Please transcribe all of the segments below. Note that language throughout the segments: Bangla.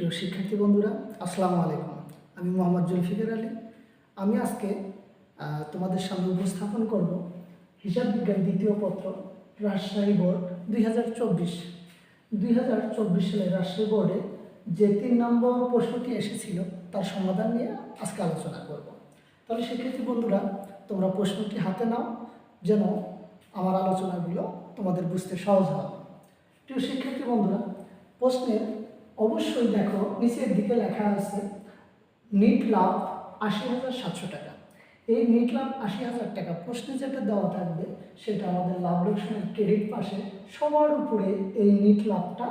প্রিয় শিক্ষার্থী বন্ধুরা, আসসালামু আলাইকুম। আমি মোহাম্মদ জুলফিকার আলী। আমি আজকে তোমাদের সামনে উপস্থাপন করব হিসাব বিজ্ঞান দ্বিতীয় পত্র রাজশাহী বোর্ড দুই হাজার চব্বিশ। দুই হাজার চব্বিশ সালে রাজশাহী বোর্ডে যে তিন নম্বর প্রশ্নটি এসেছিল, তার সমাধান নিয়ে আজকে আলোচনা করব। তাহলে শিক্ষার্থী বন্ধুরা, তোমরা প্রশ্নটি হাতে নাও, যেন আমার আলোচনাগুলো তোমাদের বুঝতে সহজ হয়। প্রিয় শিক্ষার্থী বন্ধুরা, প্রশ্নের অবশ্যই দেখো, নিচের দিকে লেখা আছে নিট লাভ আশি হাজার সাতশো টাকা। এই নিট লাভ আশি হাজার টাকা প্রশ্নে যেটা দেওয়া থাকবে, সেটা আমাদের লাভ লোকসানের ক্রেডিট পাশে সবার উপরে এই নিট লাভটা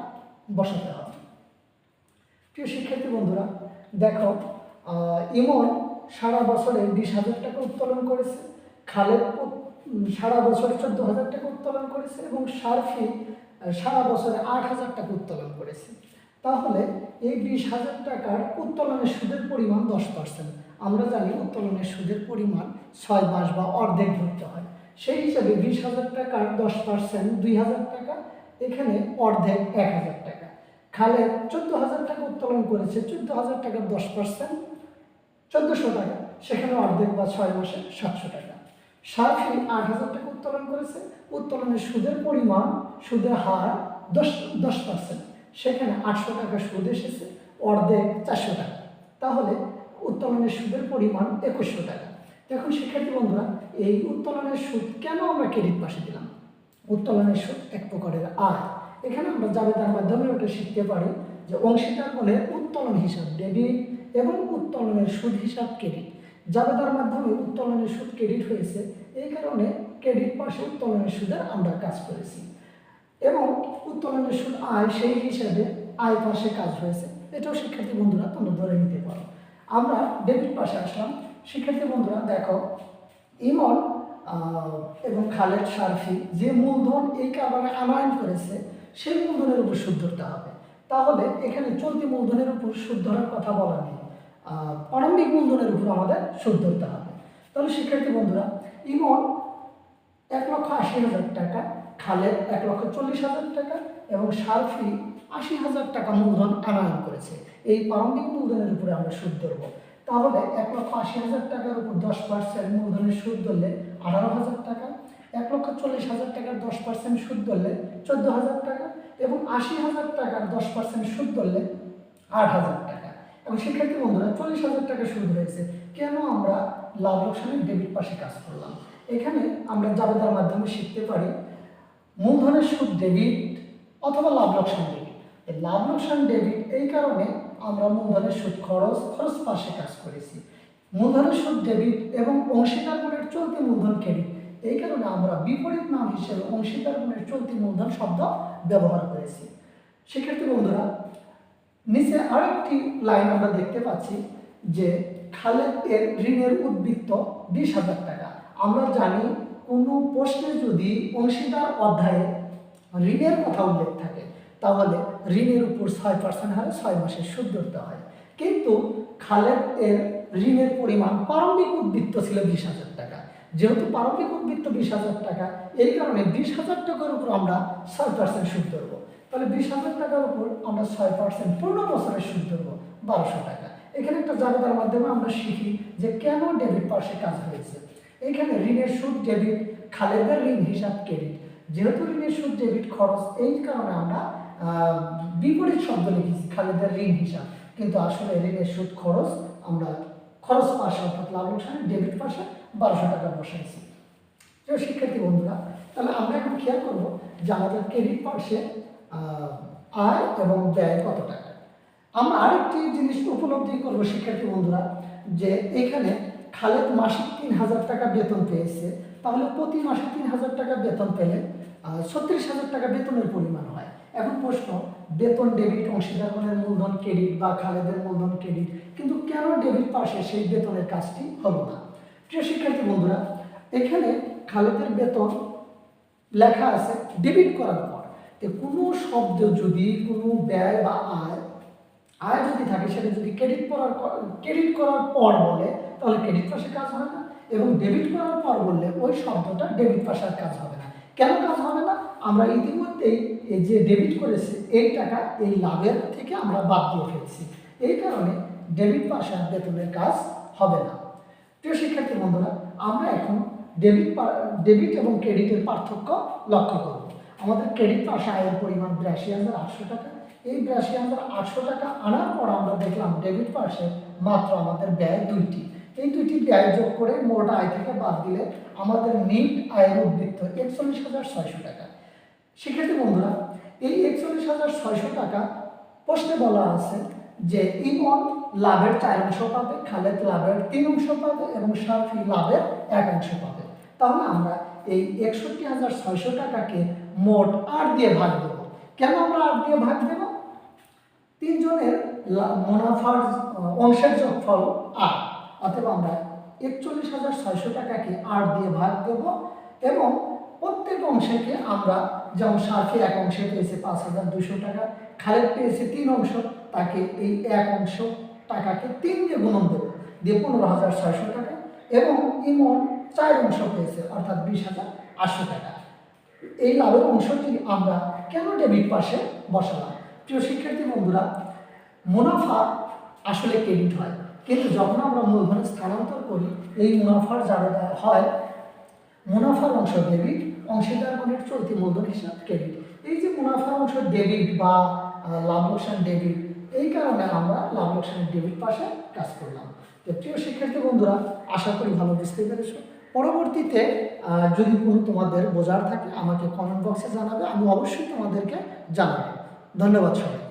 বসাতে হবে। প্রিয় শিক্ষার্থী বন্ধুরা, দেখো ইমন সারা বছরে বিশ হাজার টাকা উত্তোলন করেছে, খালেদ সারা বছরে চোদ্দ হাজার টাকা উত্তোলন করেছে এবং সারফি সারা বছরে আট হাজার টাকা উত্তোলন করেছে। তাহলে এই বিশ হাজার টাকার উত্তোলনের সুদের পরিমাণ দশ পার্সেন্ট আমরা জানি উত্তোলনের সুদের পরিমাণ ছয় মাস বা অর্ধেক ধরতে হয়। সেই হিসাবে বিশ হাজার টাকার দশ পার্সেন্ট দুই হাজার টাকা, এখানে অর্ধেক এক হাজার টাকা। খালেদ চোদ্দ হাজার টাকা উত্তোলন করেছে, চোদ্দ হাজার টাকার দশ পার্সেন্ট চোদ্দোশো টাকা, সেখানে অর্ধেক বা ছয় মাসে সাতশো টাকা। সারফি আট হাজার টাকা উত্তোলন করেছে, উত্তোলনের সুদের পরিমাণ, সুদের হার দশ দশ পার্সেন্ট সেখানে আটশো টাকা সুদ এসেছে, অর্ধেক চারশো টাকা। তাহলে উত্তোলনের সুদের পরিমাণ একুশশো টাকা। এখন শিক্ষার্থী বন্ধুরা, এই উত্তোলনের সুদ কেন আমরা ক্রেডিট পাশে দিলাম? উত্তোলনের সুদ এক প্রকারের আয়। এখানে আমরা জাবেদার মাধ্যমে ওটা শিখতে পারি যে অংশীদার বলে উত্তোলন হিসাব ডেবিট এবং উত্তোলনের সুদ হিসাব ক্রেডিট জাবেদার মাধ্যমে উত্তোলনের সুদ ক্রেডিট হয়েছে, এই কারণে ক্রেডিট পাশে উত্তোলনের সুদের আমরা কাজ করেছি। এবং উত্তোলনের আয় সেই হিসাবে আয় পাশে কাজ হয়েছে এটাও শিক্ষার্থী বন্ধুরা তোমরা ধরে নিতে পারো। আমরা ডেবিট পাশে আসলাম। শিক্ষার্থী বন্ধুরা, দেখো, ইমন এবং খালেদ সারফি যে মূলধন এই কারণে আনয়ন করেছে, সেই মূলধনের উপর সুদ ধরতে হবে। তাহলে এখানে চলতি মূলধনের উপর সুদ ধরার কথা বলা নেই। প্রারম্ভিক মূলধনের উপর আমাদের সুদ ধরতে হবে। তাহলে শিক্ষার্থী বন্ধুরা, ইমন এক লক্ষ আশি হাজার টাকা খালেদ এক লক্ষ চল্লিশ হাজার টাকা এবং সারফি আশি হাজার টাকা মূলধন আনয়ন করেছে। এই প্রারম্ভিক মূলধনের উপরে আমরা সুদ ধরব। তাহলে এক লক্ষ আশি হাজার টাকার উপর দশ পার্সেন্ট মূলধনের সুদ ধরলে আঠারো হাজার টাকা, এক লক্ষ চল্লিশ হাজার টাকার দশ পার্সেন্ট সুদ ধরলে চোদ্দ হাজার টাকা এবং আশি হাজার টাকার দশ পার্সেন্ট সুদ ধরলে আট হাজার টাকা। এবং শিক্ষার্থী বন্ধুরা চল্লিশ হাজার টাকা সুদ হয়েছে। কেন আমরা লাভ লোকসানের ডেবিট পাশে কাজ করলাম? এখানে আমরা জাবেদার মাধ্যমে শিখতে পারি মূলধনের সুদ ডেবিট অথবা লাভ লোকসান ডেবিট এই লাভ লোকসান ডেবিট এই কারণে আমরা মূলধনের সুদ খরচ খরচ পাশে কাজ করেছি। মূলধনের সুদ ডেবিট এবং অংশীদার গুণের চলতি মূলধন ক্রেডিট এই কারণে আমরা বিপরীত নাম হিসেবে অংশীদার গুণের চলতি মূলধন শব্দ ব্যবহার করেছি। সেক্ষেত্রে বন্ধুরা, নিচে আরেকটি লাইন আমরা দেখতে পাচ্ছি যে খালেদ এর ঋণের উদ্বৃত্ত বিশ হাজার টাকা। আমরা জানি কোনো প্রশ্নে যদি অংশীদার অধ্যায়ে ঋণের কথা উল্লেখ থাকে, তাহলে ঋণের উপর ছয় পার্সেন্ট হারে ছয় মাসের সুদ ধরতে হয়। কিন্তু খালেদ এর ঋণের পরিমাণ প্রারম্ভিক উদ্বৃত্ত ছিল বিশ হাজার টাকা। যেহেতু প্রারম্ভিক উদ্বৃত্ত বিশ হাজার টাকা, এই কারণে বিশ হাজার টাকার উপর আমরা ছয় পার্সেন্ট সুদ ধরবো। তাহলে বিশ হাজার টাকার উপর আমরা ছয় পার্সেন্ট পূর্ণ বছরের সুদ ধরবো বারোশো টাকা। এখানে একটা জাবেদার মাধ্যমে আমরা শিখি যে কেন ডেবিট পাশে কাজ হয়েছে। এখানে ঋণের সুদ ডেবিট খালেদের ঋণ হিসাব ক্রেডিট যেহেতু ঋণের সুদ ডেবিট খরচ, এই কারণে আমরা বিপরীত শব্দ লিখেছি, খালেদের ঋণ হিসাব। কিন্তু আসলে ঋণের সুদ খরচ আমরা খরচ পাশে অর্থাৎ লাভ লোকসানের ডেবিট পাশে বারোশো টাকা বসাইছি। প্রিয় শিক্ষার্থী বন্ধুরা, তাহলে আমরা এখন খেয়াল করব যে আমাদের ক্রেডিট পাশে আয় এবং ব্যয় কত টাকা। আমরা আরেকটি জিনিস উপলব্ধি করব শিক্ষার্থী বন্ধুরা, যে এখানে খালেদ মাসিক তিন হাজার টাকা বেতন পেয়েছে, তাহলে প্রতি মাসে তিন হাজার টাকা বেতন পেলে ছত্রিশ হাজার টাকা বেতনের পরিমাণ হয়। এখন প্রশ্ন, বেতন ডেবিট অংশীদারগণের মূলধন ক্রেডিট বা খালেদের মূলধন ক্রেডিট কিন্তু কেন ডেবিট পাশে সেই বেতনের কাজটি হলো না? প্রিয় শিক্ষার্থী বন্ধুরা, এখানে খালেদের বেতন লেখা আছে ডেবিট করার পর। কোনো শব্দ যদি, কোনো ব্যয় বা আয় আয় যদি থাকে, সেটা যদি ক্রেডিট করার ক্রেডিট করার পর বলে তাহলে ক্রেডিট পাশে কাজ হবে না এবং ডেবিট করার পর বললে ওই শব্দটা ডেবিট পাশে আর কাজ হবে না। কেন কাজ হবে না? আমরা ইতিমধ্যেই এই যে ডেবিট করেছি, এই টাকা এই লাভের থেকে আমরা বাদ দিয়ে ফেলছি। এই কারণে ডেবিট পাশে আর বেতনের কাজ হবে না। প্রিয় শিক্ষার্থী বন্ধুরা, আমরা এখন ডেবিট ডেবিট এবং ক্রেডিটের পার্থক্য লক্ষ্য করব। আমাদের ক্রেডিট পাশে আয়ের পরিমাণ বিরাশি হাজার আটশো টাকা। এই বিরাশি হাজার আটশো টাকা আনার পর আমরা দেখলাম ডেবিট পাশে মাত্র আমাদের ব্যয় দুইটি। এই দুইটি ব্যয় যোগ করে মোট আয় থেকে বাদ দিলে আমাদের নিট আয়ের উদ্বৃত্ত একচল্লিশ হাজার ছয়শো টাকা। শিক্ষার্থী বন্ধুরা, এই একচল্লিশ হাজার ছয়শো টাকা প্রশ্নে বলা আছে যে ইমন লাভের চার অংশ পাবে, খালেদ লাভের তিন অংশ পাবে এবং সাফি লাভের এক অংশ পাবে। তাহলে আমরা এই একষট্টি হাজার ছয়শো টাকাকে মোট আট দিয়ে ভাগ দেবো। কেন আমরা আট দিয়ে ভাগ দেব? তিনজনের মুনাফার, অংশের যোগফল আট। অথবা আমরা একচল্লিশ হাজার ছয়শো টাকাকে আট দিয়ে ভাগ দেব এবং প্রত্যেক অংশকে আমরা যেমন সার্ফে এক অংশে পেয়েছে পাঁচ হাজার দুশো টাকা, খালেদ পেয়েছে তিন অংশ, তাকে এই এক অংশ টাকাকে তিন দিয়ে গুণন দেবো, দিয়ে পনেরো হাজার ছয়শো টাকা এবং ইমন চার অংশ পেয়েছে, অর্থাৎ বিশ হাজার আটশো টাকা। এই লাভের অংশটি আমরা কেন ডেবিট পাশে বসালাম? প্রিয় শিক্ষার্থী বন্ধুরা, মুনাফা আসলে ক্রেডিট হয়। কিন্তু যখন আমরা মূলধন স্থানান্তর করি, এই মুনাফার যারা হয়, মুনাফার অংশ ডেবিট অংশীদার গণের চলতি মূলধন হিসাব ক্রেডিট এই যে মুনাফার অংশ ডেবিট বা লাভ লোকসান ডেবিট এই কারণে আমরা লাভ লোকসানের ডেবিট পাশে কাজ করলাম। তো প্রিয় শিক্ষার্থী বন্ধুরা, আশা করি ভালো বুঝতে পেরেছ। পরবর্তীতে যদি কোনো তোমাদের বোঝার থাকে, আমাকে কমেন্ট বক্সে জানাবে, আমি অবশ্যই তোমাদেরকে জানাব। ধন্যবাদ সবাই